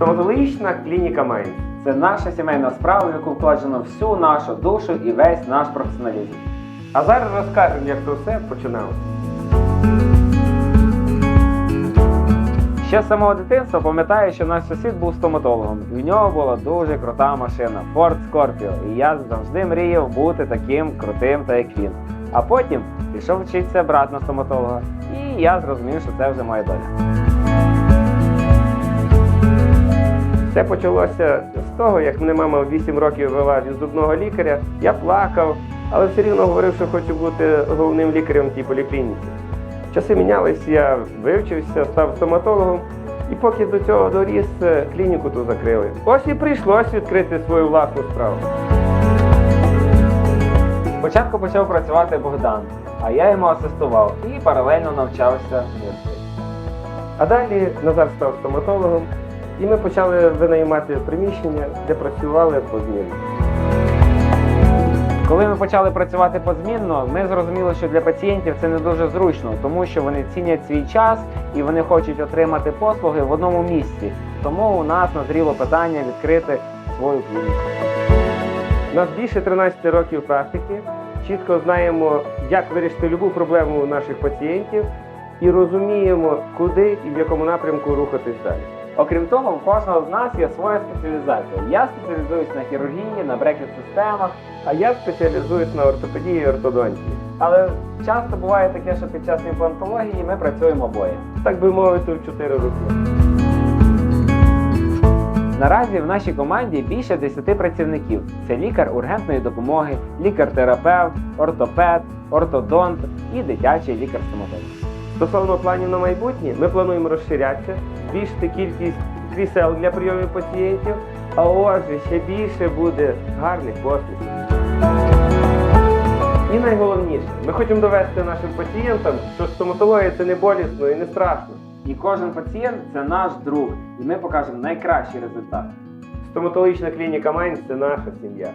Стоматологічна клініка Майнц. Це наша сімейна справа, в яку вкладено всю нашу душу і весь наш професіоналізм. А зараз розкажемо, як це все починалося. Ще з самого дитинства пам'ятаю, що наш сусід був стоматологом, і в нього була дуже крута машина Ford Scorpio. І я завжди мріяв бути таким крутим, та як він. А потім пішов вчитися брат на стоматолога, і я зрозумів, що це вже моя доля. Все почалося з того, як мене мама в 8 років вела від зубного лікаря. Я плакав, але все рівно говорив, що хочу бути головним лікарем в тій поліклініці. Часи мінялись, я вивчився, став стоматологом, і поки до цього доріс, е, клініку ту закрили. Ось і прийшлось відкрити свою власну справу. Спочатку почав працювати Богдан, а я йому асистував і паралельно навчався мірці. А далі Назар став стоматологом, і ми почали винаймати приміщення, де працювали позмінно. Коли ми почали працювати позмінно, ми зрозуміли, що для пацієнтів це не дуже зручно, тому що вони цінять свій час і вони хочуть отримати послуги в одному місці. Тому у нас назріло питання відкрити свою клініку. У нас більше 13 років практики. Чітко знаємо, як вирішити будь-яку проблему наших пацієнтів і розуміємо, куди і в якому напрямку рухатись далі. Окрім того, у кожного з нас є своя спеціалізація. Я спеціалізуюсь на хірургії, на брекет-системах, А я спеціалізуюсь на ортопедії і ортодонтії. але часто буває таке, що під час імплантології ми працюємо обоє. Так би мовити, в 4 роки. Наразі в нашій команді більше 10 працівників. Це лікар ургентної допомоги, лікар-терапевт, ортопед, ортодонт і дитячий лікар-стоматолог. Стосовно планів на майбутнє, ми плануємо розширятися, збільшити кількість крісел для прийомів пацієнтів, а отже, ще більше буде гарних послуг. І найголовніше, ми хочемо довести нашим пацієнтам, що стоматологія це не болісно і не страшно. І кожен пацієнт це наш друг, і ми покажемо найкращий результат. Стоматологічна клініка Майнц це наша сім'я.